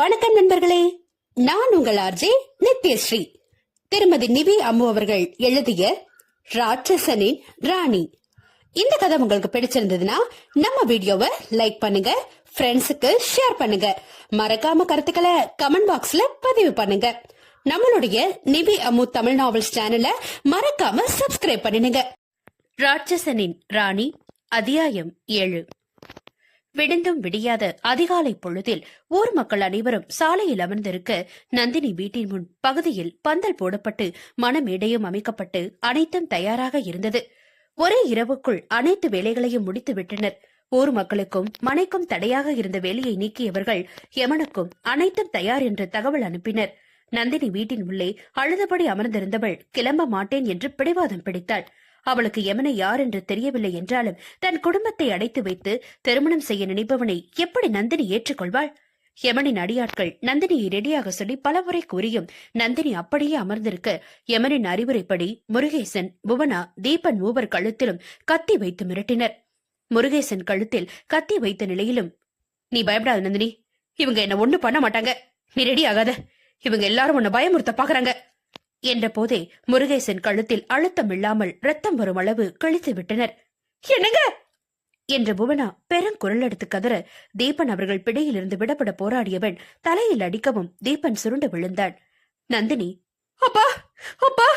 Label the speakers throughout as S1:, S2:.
S1: வணக்கம் நண்பர்களே. நான் உங்கள் ஆர்ஜே நித்யஸ்ரீ. திருமதி நிவி அம்மு அவர்கள் எழுதிய ராட்சசனின் ராணி. இந்த கதை உங்களுக்கு பிடிச்சிருந்ததுன்னா நம்ம வீடியோவை லைக் பண்ணுங்க ஃப்ரெண்ட்ஸுக்கு ஷேர் பண்ணுங்க. மறக்காம கருத்துக்களை கமெண்ட் பாக்ஸ்ல பதிவு பண்ணுங்க. நம்மளுடைய நிவி அம்மு தமிழ் நாவல்ஸ் சேனலை மறக்காம சப்ஸ்கிரைப் பண்ணிடுங்க. ராட்சசனின் ராணி அத்தியாயம் ஏழு. விடிந்தும் விடியாத அதிகாலை பொழுதில் ஊர் மக்கள் அனைவரும் சாலையில் அமர்ந்திருக்க நந்தினி வீட்டின் முன் பகுதியில் பந்தல் போடப்பட்டு மனமேடையும் அமைக்கப்பட்டு அனைத்தும் தயாராக இருந்தது. ஒரே இரவுக்குள் அனைத்து வேலைகளையும் முடித்து விட்டனர். ஊர் மக்களுக்கும் மனைக்கும் தடையாக இருந்த வேலையை நீக்கியவர்கள் யமனுக்கும் அனைத்தும் தயார் என்று தகவல் அனுப்பினர். நந்தினி வீட்டின் உள்ளே அழுதபடி அமர்ந்திருந்தவள் கிளம்ப மாட்டேன் என்று பிடிவாதம் பிடித்தாள். அவளுக்கு யமனை யார் என்று தெரியவில்லை என்றாலும் தன் குடும்பத்தை அடைத்து வைத்து திருமணம் செய்ய நினைப்பவனை எப்படி நந்தினி ஏற்றுக்கொள்வாள்? யமனின் அடியாட்கள் நந்தினியை ரெடியாக சொல்லி பலமுறை கூறியும் நந்தினி அப்படியே அமர்ந்திருக்க யமனின் அறிவுரைப்படி முருகேசன் புவனா தீபன் மூவர் கழுத்திலும் கத்தி வைத்து மிரட்டினர். முருகேசன் கழுத்தில் கத்தி வைத்த நிலையிலும் நீ பயப்படாத நந்தினி இவங்க என்ன ஒண்ணு பண்ண மாட்டாங்க. நீ ரெடி ஆகாத. இவங்க எல்லாரும் உன்னை பயமுறுத்த பாக்குறாங்க. என்ற போதே முருகேசன் கழுத்தில் அழுத்தம் இல்லாமல் ரத்தம் வரும் அளவு கிழித்து விட்டனர். என்னங்க? என்ற புவனா பெருங்குரல் எடுத்து கதற தீபன் அவர்கள் பிடியிலிருந்து விடப்பட போராடியவன் தலையில் அடிக்கவும் தீபன் சுருண்டு விழுந்தான். நந்தினி. அப்பா! அப்பா!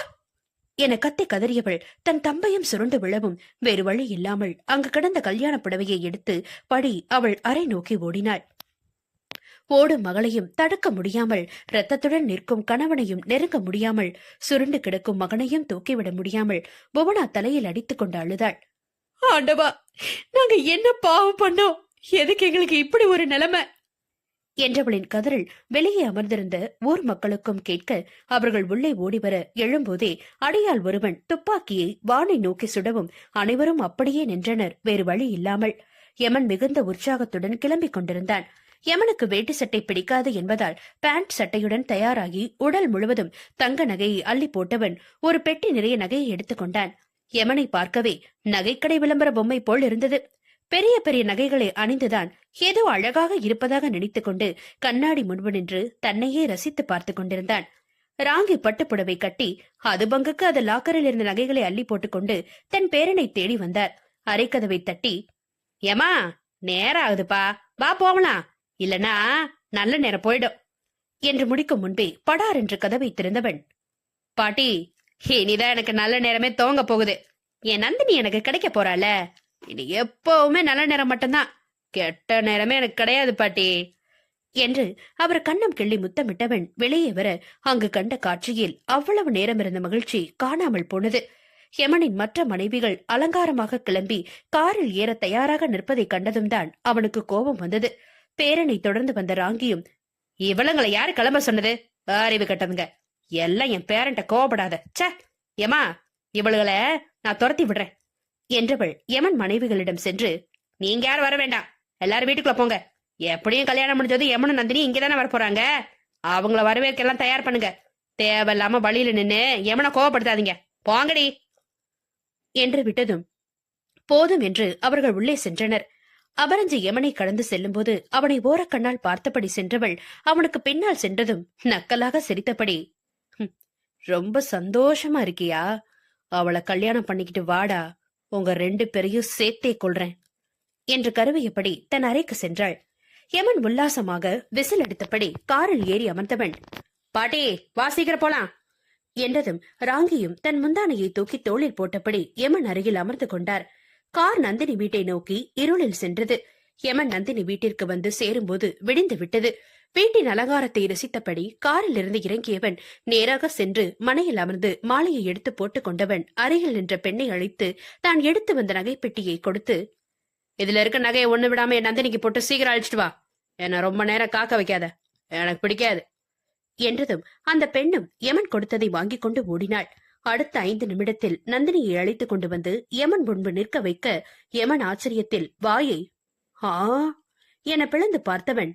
S1: என கத்தி கதறியவள் தன் தம்பையும் சுருண்டு விழவும் வேறு வழி இல்லாமல் அங்கு கிடந்த கல்யாண புடவையை எடுத்து படி அவள் அறை நோக்கி ஓடினாள். ஓடும் மகளையும் தடுக்க முடியாமல் ரத்தத்துடன் நிற்கும் கணவனையும் நெருங்க முடியாமல் சுருண்டு கிடக்கும் மகனையும் தூக்கிவிட முடியாமல் புவனா தலையில் அடித்துக் கொண்டு அழுதாள். ஆண்டவா நாங்க என்ன பாவம் பண்ணோம்? எதுக்கு எங்களுக்கு இப்படி ஒரு நிலைமை? என்றவளின் கதறல் வெளியே அமர்ந்திருந்த ஊர் மக்களுக்கும் கேட்க அவர்கள் உள்ளே ஓடிவர எழும்போதே அடியால் ஒருவன் துப்பாக்கியை வானை நோக்கி சுடவும் அனைவரும் அப்படியே நின்றனர் வேறு வழி இல்லாமல். யமன் மிகுந்த உற்சாகத்துடன் கிளம்பிக் கொண்டிருந்தான். யமனுக்கு வேட்டி சட்டை பிடிக்காது என்பதால் பேண்ட் சட்டையுடன் தயாராகி உடல் முழுவதும் தங்க நகையை அள்ளி போட்டவன் ஒரு பெட்டி நிறைய நகையை எடுத்துக்கொண்டான் யமனை பார்க்கவே நகைக்கடை விளம்பர பொம்மை போல் இருந்தது. பெரிய பெரிய நகைகளை அணிந்துதான் ஏதோ அழகாக இருப்பதாக நினைத்துக்கொண்டு கண்ணாடி முன்பு நின்று தன்னையே ரசித்து பார்த்து கொண்டிருந்தான். ராங்கி பட்டுப்புடவை கட்டி அது பங்குக்கு அது லாக்கரில் இருந்த நகைகளை அள்ளி போட்டுக்கொண்டு தன் பேரனை தேடி வந்தார். அரைக்கதவை தட்டி ஏமா நேரம் ஆகுதுப்பா வா போகலாம். இல்லனா நல்ல நேரம் போயிடும் என்று முடிக்கும் முன்பே படார் என்று கதவை திறந்தவன். பாட்டி இனிதான் எனக்கு நல்ல நேரமே தோங்க போகுது. என் நந்தினி எனக்கு கிடைக்க போறாள? இனி எப்பவுமே நல்ல நேரம் மட்டும்தான். கெட்ட நேரமே எனக்கு கிடையாது பாட்டி. என்று அவர் கண்ணம் கிள்ளி முத்தமிட்டவன் வெளியே வர அங்கு கண்ட காட்சியில் அவ்வளவு நேரம் இருந்த மகிழ்ச்சி காணாமல் போனது. யமனின் மற்ற மனைவிகள் அலங்காரமாக கிளம்பி காரில் ஏற தயாராக நிற்பதை கண்டதும் தான் அவனுக்கு கோபம் வந்தது. பேரனை தொடர்ந்து வந்த ராங்கியும் இவளங்களை யாரு கிளம்ப சொன்னது? அறிவு கட்டதுங்க எல்லாம் என் பேரண்ட கோபப்படாத ச்சே! ஏமா இவளுகளை நான் துரத்தி விடுறேன். என்றவள் யமன் மனைவிகளிடம் சென்று நீங்க யாரும் வர வேண்டாம். எல்லாரும் வீட்டுக்குள்ள போங்க. எப்படியும் கல்யாணம் முடிஞ்சது யமனும் நந்தினி இங்கதானே வர போறாங்க அவங்கள வரவேற்கெல்லாம் தயார் பண்ணுங்க. தேவையில்லாம வழியில நின்னு யமனை கோவப்படுத்தாதீங்க. போங்கடி. என்று விட்டதும் போதும் என்று அவர்கள் உள்ளே சென்றனர். அபரஞ்சு யமனை கடந்து செல்லும்போது அவனை ஓரக்கண்ணால் பார்த்தபடி சென்றவள் அவனுக்கு பின்னால் சென்றதும் நக்கலாக சிரித்தபடி ரொம்ப சந்தோஷமா இருக்கியா? அவளை கல்யாணம் பண்ணிக்கிட்டு வாடா உங்க ரெண்டு பேரையும் சேர்த்தே கொள்றேன் என்று கருவியபடி தன் அறைக்கு சென்றாள். யமன் உல்லாசமாக விசில் அடித்தபடி காரில் ஏறி அமர்ந்தவன் பாட்டி வா சீக்கிரம் போலாம் என்றதும் ராங்கியும் தன் முந்தானையை தூக்கி தோளில் போட்டபடி யமன் அருகில் அமர்ந்து கொண்டார். கார் நந்தினி வீட்டை நோக்கி இருளில் சென்றது. யமன் நந்தினி வீட்டிற்கு வந்து சேரும்போது விடிந்து விட்டது. வீட்டின் அலங்காரத்தை ரசித்தபடி காரில் இருந்து இறங்கியவன் நேராக சென்று மனையில் அமர்ந்து மாலையை எடுத்து போட்டுக் கொண்டவன் அருகில் நின்ற பெண்ணை அழைத்து தான் எடுத்து வந்த நகைப்பெட்டியை கொடுத்து இதுல இருக்க நகையை ஒண்ணு விடாம என் நந்தினிக்கு போட்டு சீக்கிரம் அழிச்சிட்டு வா. என்ன ரொம்ப நேரம் காக்க வைக்காத. எனக்கு பிடிக்காது. என்றதும் அந்த பெண்ணும் யமன் கொடுத்ததை வாங்கிக் கொண்டு ஓடினாள். அடுத்த ஐந்து நிமிடத்தில் நந்தினியை அழைத்துக் கொண்டு வந்து யமன் முன்பு நிற்க வைக்க யமன் ஆச்சரியத்தில் வாயை ஆ? என பிளந்து பார்த்தவன்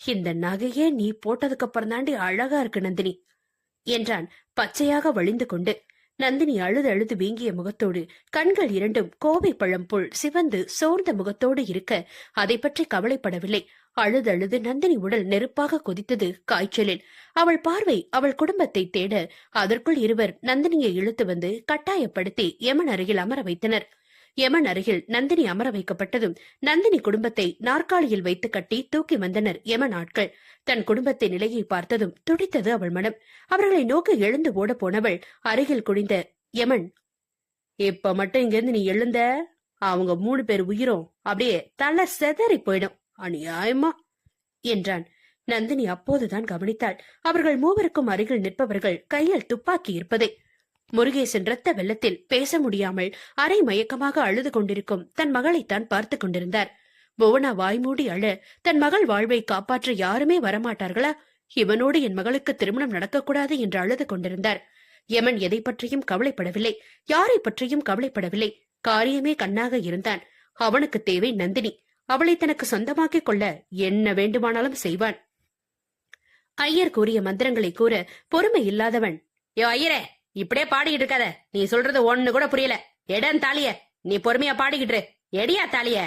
S1: இந்த நகையே நீ போட்டதுக்கு அப்புறம் தாண்டி அழகா இருக்கு நந்தினி என்றான் பச்சையாக வழிந்து கொண்டு. நந்தினி அழுது அழுது வீங்கிய முகத்தோடு கண்கள் இரண்டும் கோவை பழம் போல் சிவந்து சோர்ந்த முகத்தோடு இருக்க அதை பற்றி கவலைப்படவில்லை. அழுதழுது நந்தினி உடல் நெருப்பாக கொதித்தது காய்ச்சலில். அவள் பார்வை அவள் குடும்பத்தை தேட அதற்குள் இருவர் நந்தினியை இழுத்து வந்து கட்டாயப்படுத்தி யமன் அருகில் அமர வைத்தனர். யமன் அருகில் நந்தினி அமர வைக்கப்பட்டதும் நந்தினி குடும்பத்தை நாற்காலியில் வைத்து கட்டி தூக்கி வந்தனர் யமன் ஆட்கள். தன் குடும்பத்தை நிலையை பார்த்ததும் துடித்தது அவள் மனம். அவர்களை நோக்கி எழுந்து ஓட போனவள் அருகில் குடிந்த யமன் இப்ப மட்டும் இங்கிருந்து நீ எழுந்த? அவங்க மூணு பேர் உயிரும் அப்படியே தலை செதறி போயிடும். அநியாயமா? என்றான். நந்தினி அப்போதுதான் கவனித்தாள். அவர்கள் மூவருக்கும் அருகில் நிற்பவர்கள் கையில் துப்பாக்கி இருப்பதை. முருகேசன் ரத்த வெள்ளத்தில் பேச முடியாமல் அரை மயக்கமாக அழுது கொண்டிருக்கும் தன் மகளைத்தான் பார்த்து கொண்டிருந்தார். புவனா வாய்மூடி அழ தன் மகள் வாழ்வை காப்பாற்ற யாருமே வரமாட்டார்களா? இவனோடு என் மகளுக்கு திருமணம் நடக்கக்கூடாது என்று அழுது கொண்டிருந்தார். யமன் எதை பற்றியும் கவலைப்படவில்லை. யாரை பற்றியும் கவலைப்படவில்லை. காரியமே கண்ணாக இருந்தான். அவனுக்கு தேவை நந்தினி. அவளை தனக்கு சொந்தமாக்கிக் கொள்ள என்ன வேண்டுமானாலும் செய்வான். ஐயர் கூறிய மந்திரங்களை கூற பொறுமை இல்லாதவன் யோ ஐயரே இப்படியே பாடிக்கிட்டு இருக்காத. நீ சொல்றது ஒண்ணு கூட புரியல. எடன் தாலிய நீ பொறுமையா பாடிக்கிட்டு எடியா தாலிய.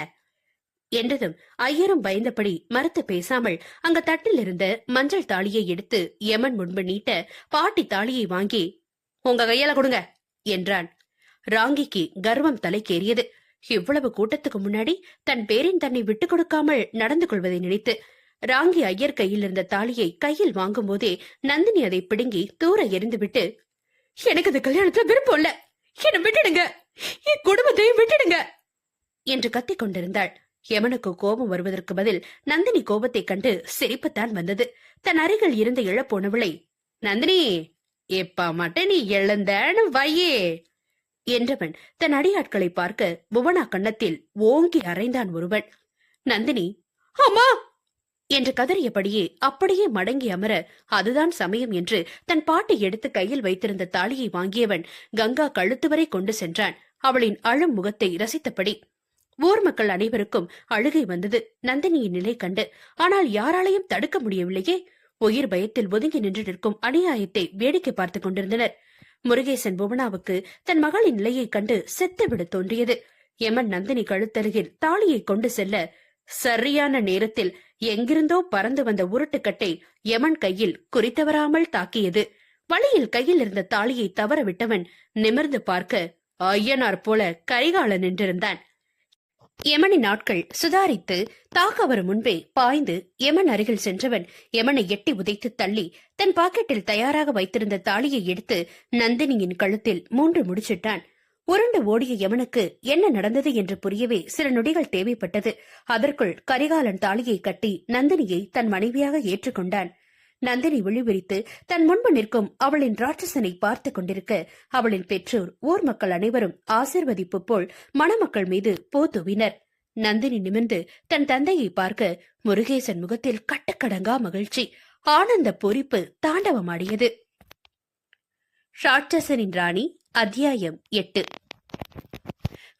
S1: என்றதும் ஐயரும் பயந்தபடி மறுத்து பேசாமல் அங்க தட்டில் இருந்த மஞ்சள் தாலியை எடுத்து யமன் முன்பு நீட்ட பாட்டி தாலியை வாங்கி உங்க கையால கொடுங்க என்றான். ராங்கிக்கு கர்வம் தலைக்கேறியது. இவ்வளவு கூட்டத்துக்கு முன்னாடி தன் பேரின் தன்னை விட்டுக் கொடுக்காமல் நடந்து கொள்வதை நினைத்து ராங்கி ஐயர் கையில் இருந்த தாலியை கையில் வாங்கும் போதே நந்தினி அதை பிடுங்கி தூர எரிந்துவிட்டு எனக்கு இந்த கல்யாணத்துல விருப்பம் இல்ல. என்ன விட்டுடுங்க. என் குடும்பத்தையும் விட்டுடுங்க. என்று கத்திக் கொண்டிருந்தாள். யமனுக்கு கோபம் வருவதற்கு பதில் நந்தினி கோபத்தைக் கண்டு சிரிப்புத்தான் வந்தது. தன் அருகில் இருந்து எழப்போனவளை நந்தினி இப்ப மட்டும் நீ எழுந்தேன்னு வையே. என்றவன் தன் அடியாட்களை பார்க்க புவனா கண்ணத்தில் ஓங்கி அறைந்தான் ஒருவன். நந்தினி அம்மா! என்று கதறியபடியே அப்படியே மடங்கி அமர அதுதான் சமயம் என்று தன் பாட்டி எடுத்து கையில் வைத்திருந்த தாலியை வாங்கியவன் கங்கா கழுத்து வரை கொண்டு சென்றான். அவளின் அழும் முகத்தை ரசித்தபடி ஊர் மக்கள் அனைவருக்கும் அழுகை வந்தது நந்தினியின் நிலை கண்டு. ஆனால் யாராலையும் தடுக்க முடியவில்லையே? உயிர் பயத்தில் ஒதுங்கி நின்று நிற்கும் அநியாயத்தை வேடிக்கை பார்த்துக் கொண்டிருந்தனர். முருகேசன் புவனாவுக்கு தன் மகளின் நிலையைக் கண்டு செத்துவிட தோன்றியது. யமன் நந்தினி கழுத்தருகில் தாலியை கொண்டு செல்ல சரியான நேரத்தில் எங்கிருந்தோ பறந்து வந்த உருட்டுக்கட்டை யமன் கையில் குறித்தவராமல் தாக்கியது. வழியில் கையில் இருந்த தாலியை தவற விட்டவன் நிமிர்ந்து பார்க்க ஐயனார் போல கரிகால நின்றிருந்தான். யமனின் நாட்கள் சுதாரித்து தாக்க வரும் முன்பே பாய்ந்து யமன் அருகில் சென்றவன் யமனை எட்டி உதைத்து தள்ளி தன் பாக்கெட்டில் தயாராக வைத்திருந்த தாலியை எடுத்து நந்தினியின் கழுத்தில் மூன்று முடிச்சிட்டான். உருண்டு ஓடிய யமனுக்கு என்ன நடந்தது என்று புரியவே சில நொடிகள் தேவைப்பட்டது. அதற்குள் கரிகாலன் தாலியை கட்டி நந்தினியை தன் மனைவியாக ஏற்றுக்கொண்டான். நந்தினி விழிவிரித்து தன் முன்பு நிற்கும் அவளின் ராட்சசனை பார்த்து கொண்டிருக்க அவளின் பெற்றோர் ஊர் மக்கள் அனைவரும் ஆசிர்வதிப்பு போல் மணமக்கள் மீது பூ தூவினர் நந்தினி நிமிர்ந்து தன் தந்தையை பார்க்க முருகேசன் முகத்தில் கட்டுக்கடங்கா மகிழ்ச்சி ஆனந்த பொறிப்பு தாண்டவமாடியது. ராட்சசனின் ராணி அத்தியாயம் எட்டு.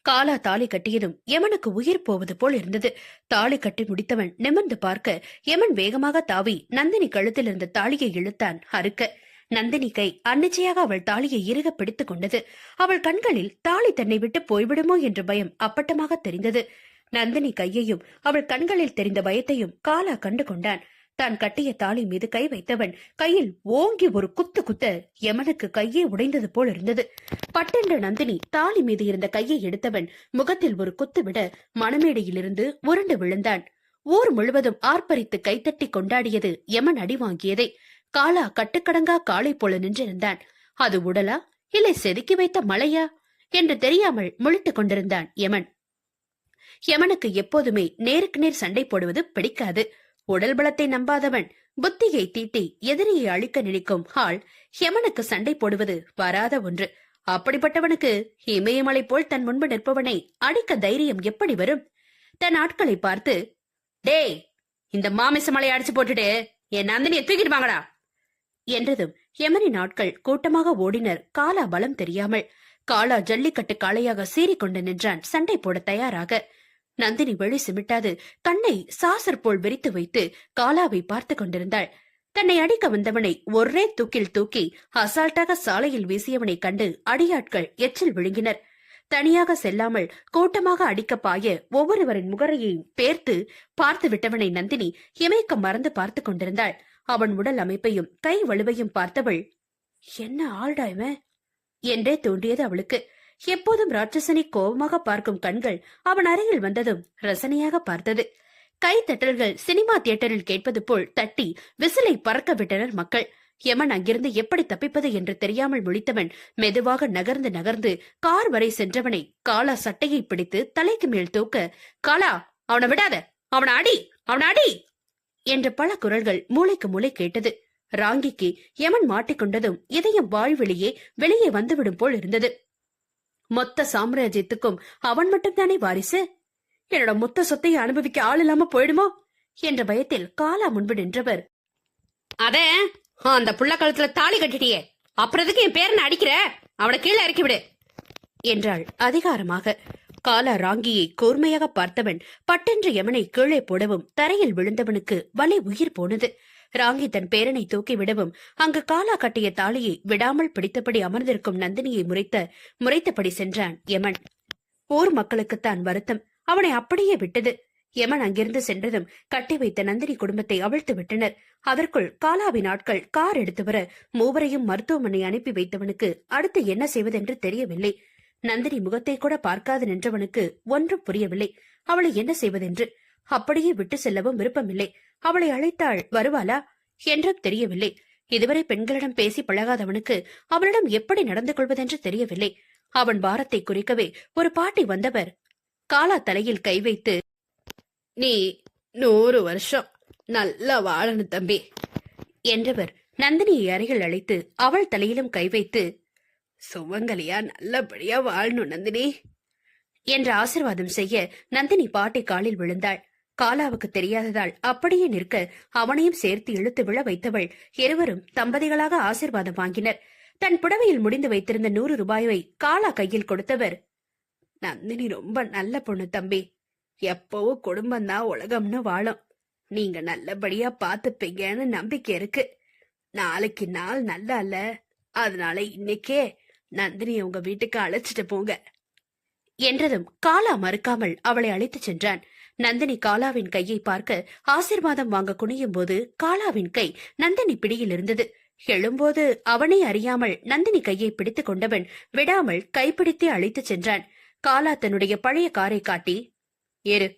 S1: காலா தாலி கட்டியதும் யமனுக்கு உயிர் போவது போல் இருந்தது. தாலி கட்டி முடித்தவன் நிமிர்ந்து பார்க்க யமன் வேகமாக தாவி நந்தினி கழுத்தில் இருந்த தாலியை இழுத்தான் அறுக்க. நந்தினி கை அன்னிச்சையாக அவள் தாலியை இறுக பிடித்துக் கொண்டது. அவள் கண்களில் தாலி தன்னை விட்டு போய்விடுமோ என்ற பயம் அப்பட்டமாக தெரிந்தது. நந்தினி கையையும் அவள் கண்களில் தெரிந்த பயத்தையும் காலா கண்டு கொண்டான். தான் கட்டிய தாலி மீது கை வைத்தவன் கையில் ஓங்கி ஒரு குத்து குத்த யமனுக்கு கையே உடைந்தது போல் இருந்தது. பட்டென்ற நந்தினி தாலி மீது இருந்த கையை எடுத்தவன் முகத்தில் ஒரு குத்து விட மணமேடையிலிருந்து உருண்டு விழுந்தான். ஊர் முழுவதும் ஆர்ப்பரித்து கைத்தட்டி கொண்டாடியது யமன் அடி வாங்கியதை. காலா கட்டுக்கடங்கா காளை போல நின்றிருந்தான். அது உடலா? இல்லை செதுக்கி வைத்த மலையா என்று தெரியாமல் முழித்துக் கொண்டிருந்தான் யமன். யமனுக்கு எப்போதுமே நேருக்கு நேர் சண்டை போடுவது பிடிக்காது. உடல் பலத்தை நம்பாதவன் புத்தியை தீட்டி எதிரியை அழிக்க நினைக்கும் ஹால் ஹெமனுக்கு சண்டை போடுவது வராத ஒன்று. அப்படிப்பட்டவனுக்கு இமயமலை போல் தன் முன்பு நிற்பவனை அடிக்க தைரியம் எப்படி வரும்? தன் ஆட்களை பார்த்து டேய் இந்த மாமிச மலையை அடிச்சு போட்டுட்டு என் நந்தினியை தூக்கிட்டு வாங்கடா. என்றதும் யமனின் ஆட்கள் கூட்டமாக ஓடினர். காலா பலம் தெரியாமல் காலா ஜல்லிக்கட்டு காளையாக சீறிக்கொண்டு நின்றான். சண்டை போட தயாராக நந்தினி வழி சிமிட்டாது கண்ணை சாசர் போல் விரித்து வைத்து காலாவை பார்த்து கொண்டிருந்தாள். தன்னை அடிக்க வந்தவனை ஒரே தூக்கில் தூக்கி அசால்ட்டாக சாலையில் வீசியவனை கண்டு அடியாட்கள் எச்சில் விழுங்கினர். தனியாக செல்லாமல் கூட்டமாக அடிக்க பாய ஒவ்வொருவரின் முகரையையும் பேர்த்து பார்த்து விட்டவனை நந்தினி இமைக்க மறந்து பார்த்து கொண்டிருந்தாள். அவன் உடல் அமைப்பையும் கை வலுவையும் பார்த்தவள் என்ன ஆள்டா இவன்? என்றே தோன்றியது அவளுக்கு. எப்போதும் ராட்சசனை கோபமாக பார்க்கும் கண்கள் அவன் அருகில் வந்ததும் ரசனையாக பார்த்தது. கைத்தட்டல்கள் சினிமா தியேட்டரில் கேட்பது போல் தட்டி விசிலை பறக்க விட்டனர் மக்கள். யமன் அங்கிருந்து எப்படி தப்பிப்பது என்று தெரியாமல் முழித்தவன் மெதுவாக நகர்ந்து நகர்ந்து கார் வரை சென்றவனை காலா சட்டையை பிடித்து தலைக்கு மேல் தூக்க காலா அவனை விடாத! அவன அடி! அவன அடி! என்ற பல குரல்கள் மூளைக்கு மூளை கேட்டது. ராங்கிக்கு யமன் மாட்டிக்கொண்டதும் இதயம் வாழ்வெளியே வெளியே வந்துவிடும் போல் இருந்தது. மொத்த சாம்ராஜ்யத்துக்கும் அவன் மட்டும்தானே வாரிசு? என்னோட மொத்த சொத்தையை அனுபவிக்க ஆள் இல்லாம போயிடுமோ? என்ற பயத்தில் காலா முன்பு நின்றவர். அதே அந்த புள்ள கழுத்துல தாலி கட்டிட்டியே. அப்புறம் எதுக்கு என் பேரனை அடிக்கிற? அவனை கீழே இறக்கி விடு. என்றாள் அதிகாரமாக. காலா ராங்கியை கூர்மையாக பார்த்தவன் பட்டென்று யமனை கீழே போடவும் தரையில் விழுந்தவனுக்கு வலி உயிர் போனது. ராங்கி தன் பேரனை தூக்கி விடவும் அங்கு காலா கட்டிய தாலியை விடாமல் பிடித்தபடி அமர்ந்திருக்கும் நந்தினியை முறைத்த முறைத்தபடி சென்றான் யமன். ஊர் மக்களுக்குத்தான் வருத்தம். அவனை அப்படியே விட்டது. யமன் அங்கிருந்து சென்றதும் கட்டி வைத்த நந்தினி குடும்பத்தை அவிழ்த்து விட்டனர். அதற்குள் காலாவின் ஆட்கள் கார் எடுத்து வர மூவரையும் மருத்துவமனை அனுப்பி வைத்தவனுக்கு அடுத்து என்ன செய்வதென்று தெரியவில்லை. நந்தினி முகத்தை கூட பார்க்காது நின்றவனுக்கு ஒன்றும் புரியவில்லை. அவளை என்ன செய்வதென்று? அப்படியே விட்டு செல்லவும் விருப்பமில்லை. அவளை அழைத்தாள். வருவாளா? என்றும் தெரியவில்லை. இதுவரை பெண்களிடம் பேசி பழகாதவனுக்கு அவளிடம் எப்படி நடந்து கொள்வதென்று தெரியவில்லை. அவன் பாரத்தை குறிக்கவே ஒரு பாட்டி வந்தவர். காலா தலையில் கை வைத்து நீ நூறு வருஷம் நல்லா வாழணும் தம்பி என்றவர் நந்தினியை அருகில் அழைத்து அவள் தலையிலும் கை வைத்து சுமங்கலியா நல்லபடியா வாழணும் நந்தினி என்ற ஆசிர்வாதம் செய்ய நந்தினி பாட்டி காலில் விழுந்தாள். காலாவுக்கு தெரியாததால் அப்படியே நிற்க அவனையும் சேர்த்து இழுத்து விழ வைத்தவள் இருவரும் தம்பதிகளாக ஆசிர்வாதம் வாங்கினர். தன் புடவையில் முடிந்து வைத்திருந்த நூறு ரூபாயை காலா கையில் கொடுத்தவர் நந்தினி ரொம்ப நல்ல பொண்ணு தம்பி. எப்பவும் குடும்பம் தான் உலகம்னு வாழும். நீங்க நல்லபடியா பாத்துப்பீங்கன்னு நம்பிக்கை இருக்கு. நாளைக்கு நாள் நல்லா இல்ல. அதனால இன்னைக்கே நந்தினி உங்க வீட்டுக்கு அழைச்சிட்டு போங்க. என்றதும் காலா மறுக்காமல் அவளை அழைத்துச் சென்றான். நந்தினி காலாவின் கையை பார்க்க ஆசிர்வாதம் வாங்க குனியும் போது காலாவின் கை நந்தினி பிடியில் இருந்தது. எழும்போது அவனை அறியாமல் நந்தினி கையை பிடித்துக் கொண்டவன் விடாமல் கைப்பிடித்தே அழைத்துச் சென்றான். காலா தன்னுடைய பழைய காரை காட்டி ஏறு.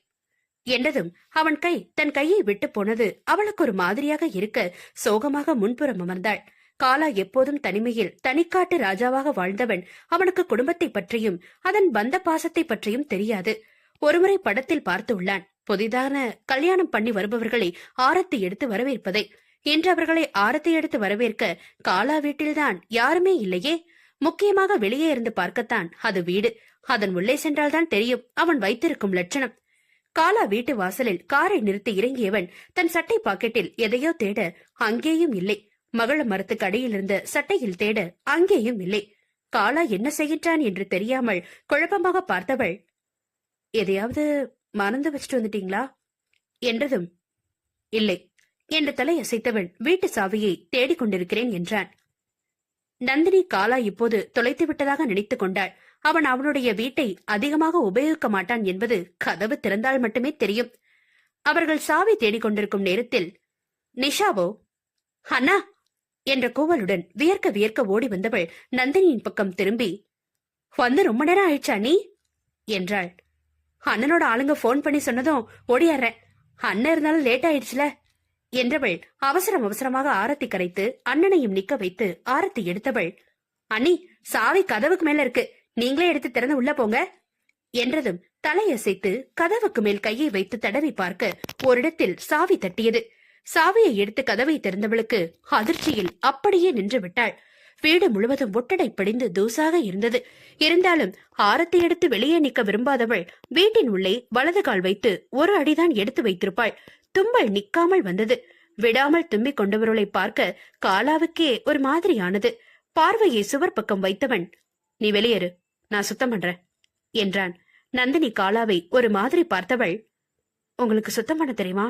S1: என்றதும் அவன் கை தன் கையை விட்டு போனது அவளுக்கு ஒரு மாதிரியாக இருக்க சோகமாக முன்புறம் அமர்ந்தாள். காலா எப்போதும் தனிமையில் தனிக்காட்டு ராஜாவாக வாழ்ந்தவன். அவனுக்கு குடும்பத்தை பற்றியும் அதன் பந்த பாசத்தை பற்றியும் தெரியாது. ஒருமுறை படத்தில் பார்த்து உள்ளான். புதிதான கல்யாணம் பண்ணி வருபவர்களை ஆரத்தி எடுத்து வரவேற்பதை. இன்று அவர்களை ஆரத்தி எடுத்து வரவேற்க காலா வீட்டில்தான் யாருமே இல்லையே? முக்கியமாக வெளியே இருந்து பார்க்கத்தான் அது வீடு. அதன் உள்ளே சென்றால்தான் தெரியும் அவன் வைத்திருக்கும் லட்சணம். காலா வீட்டு வாசலில் காரை நிறுத்தி இறங்கியவன் தன் சட்டை பாக்கெட்டில் எதையோ தேட அங்கேயும் இல்லை. மகள மரத்துக்கு அடியில் இருந்த சட்டையில் தேட அங்கேயும் இல்லை. காலா என்ன செய்கின்றான் என்று தெரியாமல் குழப்பமாக பார்த்தவள் எதையாவது மறந்து வச்சுட்டு வந்துட்டீங்களா? என்றதும் இல்லை. என்று தலை அசைத்தவன் வீட்டு சாவியை தேடிக் கொண்டிருக்கிறேன் என்றான். நந்தினி காலா இப்போது தொலைத்து விட்டதாக நினைத்துக் கொண்டாள். அவன் அவனுடைய வீட்டை அதிகமாக உபயோகிக்க மாட்டான் என்பது கதவு திறந்தால் மட்டுமே தெரியும். அவர்கள் சாவி தேடிக் கொண்டிருக்கும் நேரத்தில் நிஷாவோ அண்ணா! என்ற கூவலுடன் வியர்க்க வியர்க்க ஓடி வந்தவள் நந்தினியின் பக்கம் திரும்பி வந்து ரொம்ப நேரம் ஆயிடுச்சா நீ? என்றாள். அண்ணனோட ஆளுங்க ஃபோன் பண்ணி சொன்னதும் ஓடியாடுறேன் அண்ணன் இருந்தாலும் லேட் ஆயிடுச்சுல. என்றவள் அவசரம் அவசரமாக ஆரத்தி கரைத்து அண்ணனையும் நிக்க வைத்து ஆரத்தி எடுத்தவள் அண்ணி சாவி கதவுக்கு மேல இருக்கு. நீங்களே எடுத்து திறந்து உள்ள போங்க. என்றதும் தலையசைத்து கதவுக்கு மேல் கையை வைத்து தடவி பார்க்க ஓரிடத்தில் சாவி தட்டியது. சாவியை எடுத்து கதவை திறந்தவளுக்கு அதிர்ச்சியில் அப்படியே நின்று விட்டாள். வீடு முழுவதும் ஒட்டடை படிந்து தூசாக இருந்தது. இருந்தாலும் ஆரத்தை எடுத்து வெளியே நிக்க விரும்பாதவள் வீட்டின் உள்ளே வலது கால் வைத்து ஒரு அடிதான் எடுத்து வைத்திருப்பாள். தும்பல் நிக்காமல் வந்தது. விடாமல் தும்பிக் கொண்டவர்களை பார்க்க காலாவுக்கே ஒரு மாதிரியானது. பார்வையை சுவர் பக்கம் வைத்தவன் நீ வெளியேறு நான் சுத்தம் பண்றேன் என்றான். நந்தினி காலாவை ஒரு மாதிரி பார்த்தவள் உங்களுக்கு சுத்தம் பண்ண தெரியுமா?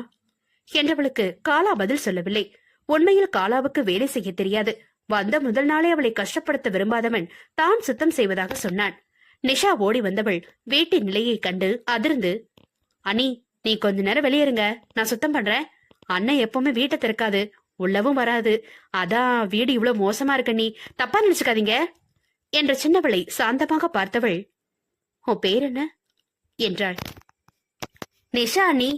S1: என்றவளுக்கு காலா பதில் சொல்லவில்லை. உண்மையில் காலாவுக்கு வேலை செய்ய தெரியாது. வந்த முதல் நாளே அவளை கஷ்டப்படுத்த விரும்பாதவன் தான் சுத்தம் செய்வதாக சொன்னான். நிஷா ஓடி வந்தவள் வீட்டின் நிலையை கண்டு அதிர்ந்து அனி நீ கொஞ்ச நேரம் வெளியேறுங்க. நான் சுத்தம் பண்றேன். அண்ணன் எப்பவுமே வீட்டை திறக்காது. உள்ளவும் வராது. அதான் வீடு இவ்வளவு மோசமா இருக்க நீ தப்பா நினைச்சுக்காதீங்க. என்ற சின்னவளை சாந்தமாக பார்த்தவள் உன் பேர் என்ன? என்றாள். நிஷா அனி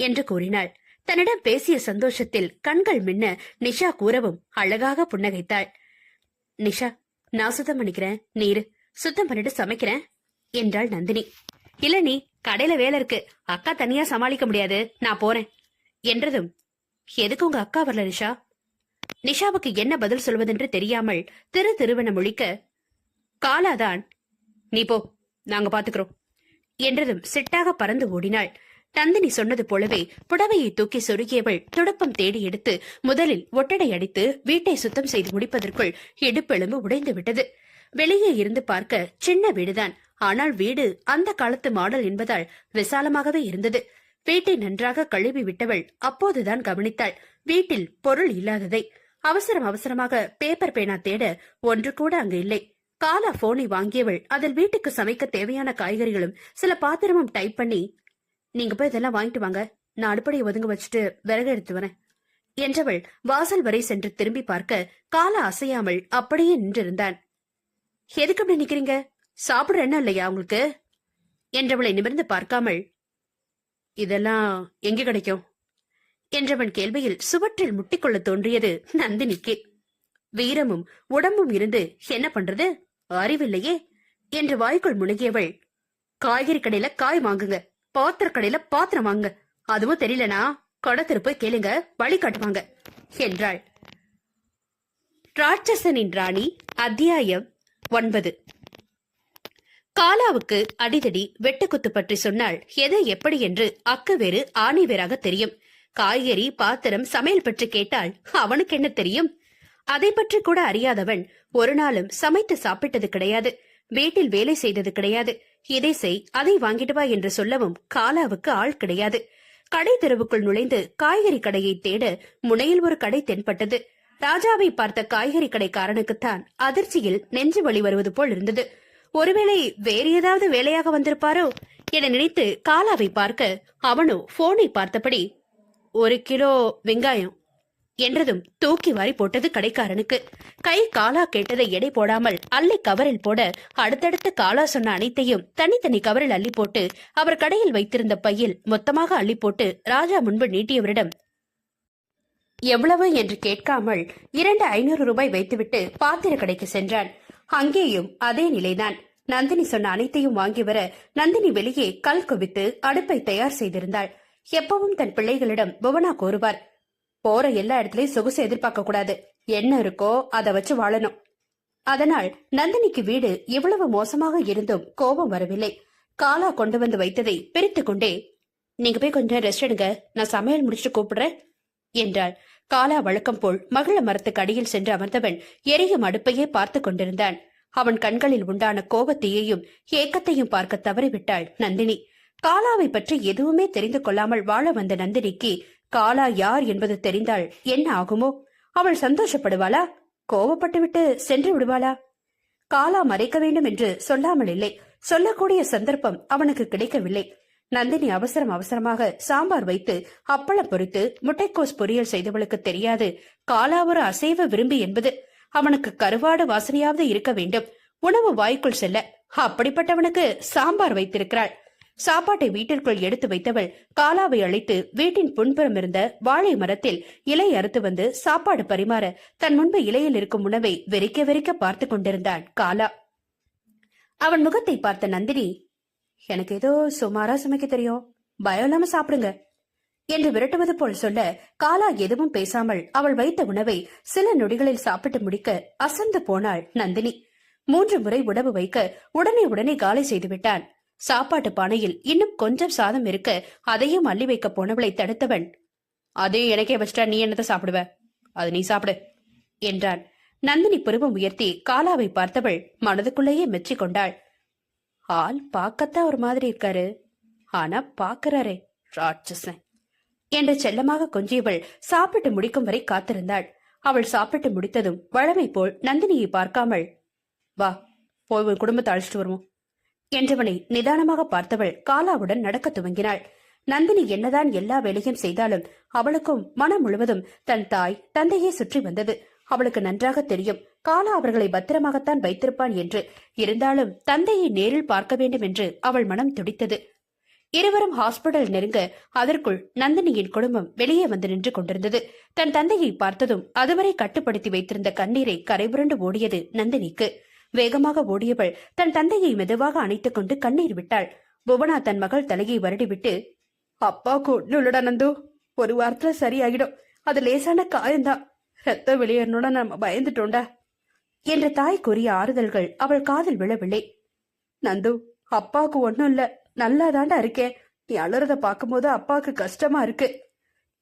S1: என்று கூறினாள். தன்னிடம் பேசிய சந்தோஷத்தில் கண்கள் மின்ன நிஷா கூறவும் அழகாக புன்னகைத்தாள். நிஷா நான் சுத்தம் பண்ணிக்கிறேன். நீரு சுத்தம் பண்ணிட்டு சமைக்கிறேன் என்றாள் நந்தினி. இல்ல நீ கடையில வேலை இருக்கு. அக்கா தனியா சமாளிக்க முடியாது. நான் போறேன் என்றதும் எதுக்கு உங்க அக்கா வரல நிஷா? நிஷாவுக்கு என்ன பதில் சொல்வதென்று தெரியாமல் திரு திருவன முழிக்க காலாதான். நீ போ. நாங்க பாத்துக்கிறோம். என்றதும் சிட்டாக பறந்து ஓடினாள். நந்தினி சொன்னது போலவே புடவையை தூக்கி சொருகியவள் துடுப்பம் தேடி எடுத்து முதலில் ஒட்டடை அடித்து வீட்டை சுத்தம் செய்து முடிப்பதற்குள் இடுப்பெலும்பு உடைந்து விட்டது. வெளியே இருந்து பார்க்க சின்ன வீடுதான். ஆனால் வீடு அந்த காலத்து மாடல் என்பதால் விசாலமாகவே இருந்தது. வீட்டை நன்றாக கழுவி விட்டவள் அப்போதுதான் கவனித்தாள். வீட்டில் பொருள் இல்லாததை. அவசரம் அவசரமாக பேப்பர் பேனா தேட ஒன்று கூட அங்கு இல்லை. காலா போனை வாங்கியவள் அதில் வீட்டுக்கு சமைக்க தேவையான காய்கறிகளும் சில பாத்திரமும் டைப் பண்ணி நீங்க போய் இதெல்லாம் வாங்கிட்டு வாங்க. நான் அடுப்படையை ஒதுங்க வச்சுட்டு விறகு எடுத்து வரேன். என்றவள் வாசல் வரை சென்று திரும்பி பார்க்க கால அசையாமல் அப்படியே நின்றிருந்தான். எதுக்கு அப்படி நிக்கிறீங்க? சாப்பிடுற என்ன இல்லையா உங்களுக்கு? என்றவளை நிமிர்ந்து பார்க்காமல் இதெல்லாம் எங்க கிடைக்கும்? என்றவன் கேள்வியில் சுவற்றில் முட்டிக்கொள்ள தோன்றியது நந்தினிக்கு. வீரமும் உடம்பும் இருந்து என்ன பண்றது? அறிவில்லையே? என்று வாய்க்குள் முழுகியவள் காய்கறி கடையில காய் வாங்குங்க. பாத்திர கடையில பாத்திரம் வாங்க. அதுவும் தெரியலனா கடத்திரு போய் கேளுங்க வழி காட்டுவாங்க என்றாள். ராட்சசனின் ராணி அத்தியாயம் ஒன்பது. காலாவுக்கு அடிதடி வெட்டுக்குத்து பற்றி சொன்னால் எதை எப்படி என்று அக்கு வேறு ஆணி வேறாக தெரியும். காய்கறி பாத்திரம் சமையல் பற்றி கேட்டால் அவனுக்கு என்ன தெரியும்? அதை பற்றி கூட அறியாதவன் ஒரு நாளும் சமைத்து சாப்பிட்டது கிடையாது வீட்டில் வேலை செய்தது கிடையாது. இதை செய் அதை வாங்கிட்டு வா என்று சொல்லவும் காலாவுக்கு ஆள் கிடையாது. கடை தெருவுக்குள் நுழைந்து காய்கறி கடையை தேட முனையில் ஒரு கடை தென்பட்டது. ராஜாவை பார்த்த காய்கறி கடைக்காரனுக்குத்தான் அதிர்ச்சியில் நெஞ்சு வலி வருவது போல் இருந்தது. ஒருவேளை வேறு ஏதாவது வேலையாக வந்திருப்பாரோ என நினைத்து காலாவை பார்க்க அவனோ போனை பார்த்தபடி ஒரு கிலோ வெங்காயம் என்றதும் தூக்கி வாரி போட்டது கடைக்காரனுக்கு. கை காலா கேட்டதை எடை போடாமல் அள்ளி கவரில் போட அடுத்தடுத்து காலா சொன்ன அனைத்தையும் தனித்தனி கவரில் அள்ளி போட்டு அவர் கடையில் வைத்திருந்த பையில் மொத்தமாக அள்ளி போட்டு ராஜா முன்பு நீட்டியவரிடம் எவ்வளவு? என்று கேட்காமல் இரண்டு ஐநூறு ரூபாய் வைத்துவிட்டு பாத்திர கடைக்கு சென்றான். அங்கேயும் அதே நிலைதான். நந்தினி சொன்ன அனைத்தையும் வாங்கி வர நந்தினி வெளியே கல் குவித்து அடுப்பை தயார் செய்திருந்தாள். எப்பவும் தன் பிள்ளைகளிடம் புவனா கோருவார் போற எல்லா இடத்துலயும் சொகுசு எதிர்பார்க்க கூடாது. என்ன இருக்கோ அதை வச்சு வாழணும். அதனால் நந்தினிக்கு வீடு இவ்வளவு மோசமாக இருந்தும் கோபம் வரவில்லை. காலா கொண்டு வந்து வைத்ததை பிரித்து கொண்டே நீங்க போய் கொஞ்சம் ரெஸ்ட் எடுங்க. நான் சமையல் முடிச்சுட்டு கூப்பிடுறேன். என்றாள். காலா வழக்கம் போல் மகிழ மரத்துக்கு அடியில் சென்று அமர்ந்தவன் எரியும் அடுப்பையே பார்த்து கொண்டிருந்தான். அவன் கண்களில் உண்டான கோபத்தையையும் ஏக்கத்தையும் பார்க்க தவறிவிட்டாள் நந்தினி. காலாவை பற்றி எதுவுமே தெரிந்து கொள்ளாமல் வாழ வந்த நந்தினிக்கு காலா யார் என்பது தெரிந்தால் என்ன ஆகுமோ? அவள் சந்தோஷப்படுவாளா? கோபப்பட்டுவிட்டு சென்று விடுவாளா? காலா மறைக்க வேண்டும் என்று சொல்லாமல் இல்லை. சொல்லக்கூடிய சந்தர்ப்பம் அவனுக்கு கிடைக்கவில்லை. நந்தினி அவசரம் அவசரமாக சாம்பார் வைத்து அப்பளம் பொறித்து முட்டைக்கோஸ் பொரியல் செய்தவளுக்கு தெரியாது. காலா ஒரு அசைவ விரும்பி என்பது. அவனுக்கு கருவாடு வாசனையாவது இருக்க வேண்டும். உணவு வாய்க்குள் செல்ல அப்படிப்பட்டவனுக்கு சாம்பார் வைத்திருக்கிறாள். சாப்பாட்டை வீட்டிற்குள் எடுத்து வைத்தவள் காலாவை அழைத்து வீட்டின் புன்புறம் இருந்த வாழை மரத்தில் இலை அறுத்து வந்து சாப்பாடு பரிமாற தன் முன்பு இலையில் இருக்கும் உணவை வெறிக்க வெறிக்க பார்த்து கொண்டிருந்தான் காலா. அவன் முகத்தை பார்த்த நந்தினி எனக்கு ஏதோ சுமாரா சமைக்க தெரியும். பயம் இல்லாம சாப்பிடுங்க. என்று விரட்டுவது போல் சொல்ல காலா எதுவும் பேசாமல் அவள் வைத்த உணவை சில நொடிகளில் சாப்பிட்டு முடிக்க அசந்து போனாள் நந்தினி. மூன்று முறை உணவு வைக்க உடனே உடனே காலை செய்து விட்டான். சாப்பாட்டு பானையில் இன்னும் கொஞ்சம் சாதம் இருக்க அதையும் அள்ளி வைக்க போனவளை தடுத்தவன். அதையும் எனக்கே வச்சிட்டா நீ என்னத்த சாப்பிடுவ? அது நீ சாப்பிடு என்றான். நந்தினி புருவம் உயர்த்தி காலாவை பார்த்தவள் மனதுக்குள்ளேயே மெச்சி கொண்டாள். ஆள் பார்க்கத்தான் ஒரு மாதிரி இருக்காரு. ஆனா பாக்குறாரே ராட்சசன் என்று செல்லமாக கொஞ்சியவள் சாப்பிட்டு முடிக்கும் வரை காத்திருந்தாள். அவள் சாப்பிட்டு முடித்ததும் வழமை போல் நந்தினியை பார்க்காமல் வா போய் உன் குடும்பத்தை அழைச்சிட்டு வருவோம். என்றவனை நிதானமாக பார்த்தவள் காலாவுடன் நடக்கத் துவங்கினாள். நந்தினி என்னதான் எல்லா வேலையும் செய்தாலும் அவளுக்கும் மனம் முழுவதும் தன் தாய் தந்தையே சுற்றி வந்தது. அவளுக்கு நன்றாக தெரியும் காலா அவர்களை பத்திரமாகத்தான் வைத்திருப்பான் என்று. இருந்தாலும் தந்தையை நேரில் பார்க்க வேண்டும் என்று அவள் மனம் துடித்தது. இருவரும் ஹாஸ்பிடல் நெருங்க அதற்குள் நந்தினியின் குடும்பம் வெளியே வந்து நின்று கொண்டிருந்தது. தன் தந்தையை பார்த்ததும் அதுவரை கட்டுப்படுத்தி வைத்திருந்த கண்ணீரை கரைபுரண்டு ஓடியது நந்தினிக்கு. வேகமாக ஓடியவள் தன் தந்தையை மெதுவாக அணைத்துக் கொண்டு கண்ணீர் விட்டாள். புவனா தன் மகள் தலையை வருடிவிட்டு அப்பாவுக்கு ஒன்னும் இல்லடா நந்து. ஒரு வாரத்துல சரியாகிடும் அது லேசான காயம்தான். ரத்த வெளியேறணும்னா நம்ம பயந்துட்டோம்டா. என்ற தாய் கூறிய ஆறுதல்கள் அவள் காதில் விழவில்லை. நந்து அப்பாவுக்கு ஒன்னும் இல்ல. நல்லா தாண்டா இருக்கேன். நீ அழுறத பார்க்கும்போது அப்பாவுக்கு கஷ்டமா இருக்கு.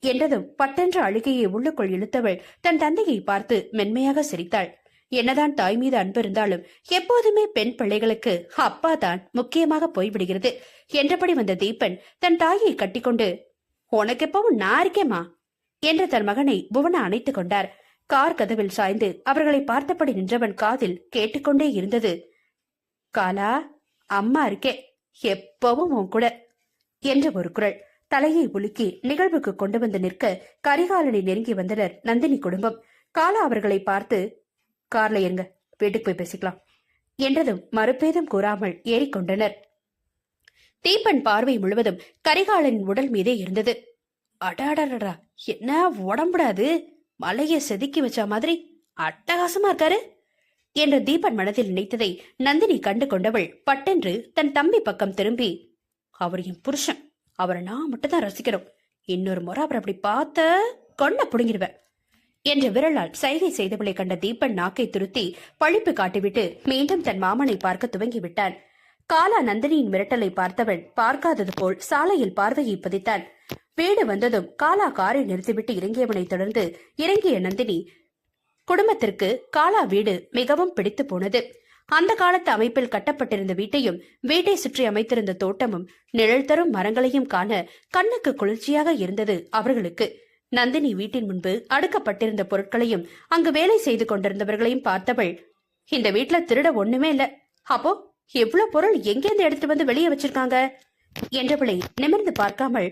S1: என்றதும் பட்டென்ற அழுகையை உள்ளுக்குள் இழுத்தவள் தன் தந்தையை பார்த்து மென்மையாக சிரித்தாள். என்னதான் தாய் மீது அன்பு இருந்தாலும் எப்போதுமே பெண் பிள்ளைகளுக்கு அப்பா தான் முக்கியமாக போய்விடுகிறது. என்றபடி வந்த தீபன் தன் தாயை கட்டிக்கொண்டு உனக்கு எப்பவும் நான் இருக்கேம்மா என்று தன் மகனை புவன அணைத்துக் கொண்டார். கார் கதவில் சாய்ந்து அவர்களை பார்த்தபடி நின்றவன் காதில் கேட்டுக்கொண்டே இருந்தது. காலா அம்மா இருக்கே எப்பவும் உன் கூட என்ற ஒரு குரல் தலையை உலுக்கி நிகழ்வுக்கு கொண்டு வந்து நிற்க கரிகாலனை நெருங்கி வந்தனர் நந்தினி குடும்பம். காலா அவர்களை பார்த்து கார்ல இருங்க. வீட்டுக்கு போய் பேசிக்கலாம். என்றதும் மறுபேதம் கூறாமல் ஏறிக்கொண்டனர் தீபன் பார்வை முழுவதும் கரிகாலன் உடல் மீதே இருந்தது. அடாடடா என்ன உடம்புடாது மலைய செதுக்கி வச்ச மாதிரி அட்டகாசமா இருக்காரு? என்று தீபன் மனதில் நினைத்ததை நந்தினி கண்டு கொண்டவள் பட்டென்று தன் தம்பி பக்கம் திரும்பி அவர் என் புருஷன். அவரை நான் மட்டும் தான் ரசிக்கிறோம் இன்னொரு முறை அவர் அப்படி பார்த்த கொன்ன புடுங்கிடுவேன். என்ற விரலால் சைகை செய்தவளை கண்ட தீபன் நாக்கை துருத்தி பழிப்பு காட்டிவிட்டு மீண்டும் தன் மாமனை பார்க்க துவங்கி விட்டான் காலா நந்தினியின் மிரட்டலை பார்த்தவன் பார்க்காதது போல் சாலையில் பார்வையை பதித்தான். வீடு வந்ததும் காலா காரை நிறுத்திவிட்டு இறங்கியவனை தொடர்ந்து இறங்கிய நந்தினி குடும்பத்திற்கு காலா வீடு மிகவும் பிடித்து போனது. அந்த காலத்து அமைப்பில் கட்டப்பட்டிருந்த வீட்டையும் வீட்டை சுற்றி அமைத்திருந்த தோட்டமும் நிழல் தரும் மரங்களையும் காண கண்ணுக்கு குளிர்ச்சியாக இருந்தது அவர்களுக்கு. நந்தினி வீட்டின் முன்பு அடுக்கப்பட்டிருந்த பொருட்களையும் அங்கு வேலை செய்து கொண்டிருந்தவர்களையும் பார்த்தவள் இந்த வீட்ல திருட ஒண்ணுமே இல்ல. அப்போ எவ்வளவு பொருள் எங்கேருந்து எடுத்து வந்து வெளியே வச்சிருக்காங்க? என்றவளை நிமிர்ந்து பார்க்காமல்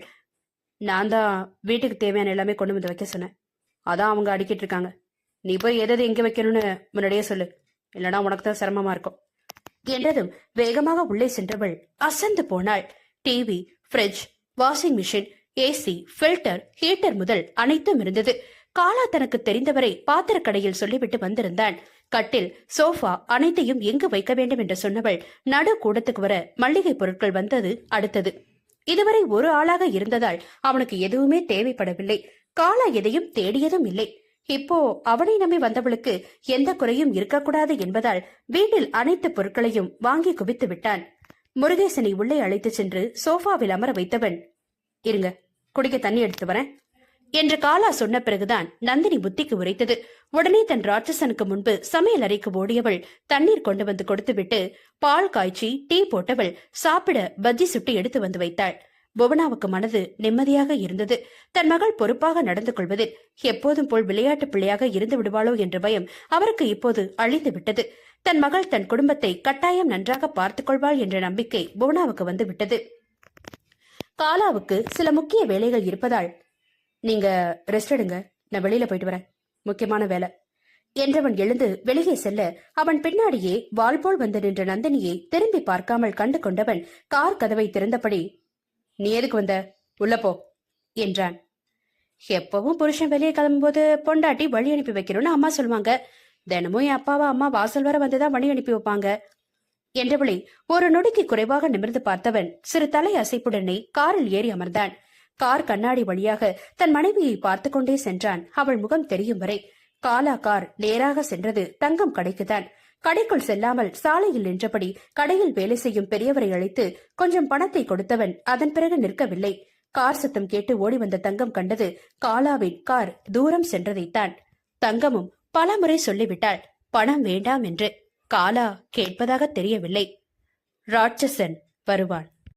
S1: நான் தான் வீட்டுக்கு தேவையான எல்லாமே கொண்டு வந்து வைக்க சொன்னேன். அதான் அவங்க அடிக்கிட்டு இருக்காங்க. நீ போய் எதாவது எங்க வைக்கணும்னு முன்னாடியே சொல்லு. இல்லனா உனக்கு தான் சிரமமா இருக்கும். என்றதும் வேகமாக உள்ளே சென்றவள் அசந்து போனாள். TV fridge washing machine AC filter heater முதல் அனைத்தும் இருந்தது. காலா தனக்கு தெரிந்தவரை பாத்திரக்கடையில் சொல்லிவிட்டு வந்திருந்தான். கட்டில் சோஃபா அனைத்தையும் எங்கு வைக்க வேண்டும் என்று சொன்னவள் நடு கூடத்துக்கு வர மளிகை பொருட்கள் வந்தது அடுத்தது. இதுவரை ஒரு ஆளாக இருந்ததால் அவனுக்கு எதுவுமே தேவைப்படவில்லை. காலா எதையும் தேடியதும் இல்லை. இப்போ அவனை நம்பி வந்தவளுக்கு எந்த குறையும் இருக்கக்கூடாது என்பதால் வீட்டில் அனைத்து பொருட்களையும் வாங்கி குவித்து விட்டான். முருகேசனை உள்ளே அழைத்துச் சென்று சோஃபாவில் அமர வைத்தவன் இருங்க குடிக்க தண்ணி எடுத்து வரேன் என்று காலா சொன்ன பிறகுதான் நந்தினி புத்திக்கு உரைத்தது. உடனே தன் ராட்சசனுக்கு முன்பு சமையல் அறைக்கு ஓடியவள் தண்ணீர் கொண்டு வந்து கொடுத்துவிட்டு பால் காய்ச்சி டீ போட்டவள் சாப்பிட பஜ்ஜி சுட்டு எடுத்து வந்து வைத்தாள். புவனாவுக்கு மனது நிம்மதியாக இருந்தது. தன் மகள் பொறுப்பாக நடந்து கொள்வதில் எப்போதும் போல் விளையாட்டு பிள்ளையாக இருந்து விடுவாளோ என்ற பயம் அவருக்கு இப்போது அழிந்து விட்டது. தன் மகள் தன் குடும்பத்தை கட்டாயம் நன்றாக பார்த்துக் கொள்வாள் என்ற நம்பிக்கை புவனாவுக்கு வந்து விட்டது. காலாவுக்கு சில முக்கிய வேலைகள் இருப்பதால் நீங்க ரெஸ்ட் எடுங்க. நான் வெளியில போயிட்டு வரேன். முக்கியமான வேலை. என்றவன் எழுந்து வெளியே செல்ல அவன் பின்னாடியே வாள் போல் வந்து நின்ற நந்தினியை திரும்பி பார்க்காமல் கண்டு கொண்டவன் கார் கதவை திறந்தபடி நீ எதுக்கு வந்த? உள்ள போ என்றான். எப்பவும் புருஷன் வெளியே கிளம்பும்போது பொண்டாட்டி வழி அனுப்பி வைக்கணும்னு அம்மா சொல்லுவாங்க. தினமும் என் அப்பாவா அம்மா வாசல் வர வந்துதான் வழி அனுப்பி வைப்பாங்க. என்றவளை ஒரு நொடிக்கு குறைவாக நிமிர்ந்து பார்த்தவன் சிறு தலை அசைப்புடனே காரில் ஏறி அமர்ந்தான். கார் கண்ணாடி வழியாக தன் மனைவியை பார்த்து கொண்டே சென்றான். அவள் முகம் தெரியும் வரை காலா கார் நேராக சென்றது தங்கம் கடைக்குதான். கடைக்குள் செல்லாமல் சாலையில் நின்றபடி கடையில் வேலை செய்யும் பெரியவரை அழைத்து கொஞ்சம் பணத்தை கொடுத்தவன் அதன் பிறகு நிற்கவில்லை. கார் சத்தம் கேட்டு ஓடி வந்த தங்கம் கண்டது காலாவின் கார் தூரம் சென்றதைத்தான். தங்கமும் பலமுறை சொல்லிவிட்டாள் பணம் வேண்டாம் என்று. காலா கேட்பதாக தெரியவில்லை. ராட்சசன் வருவான்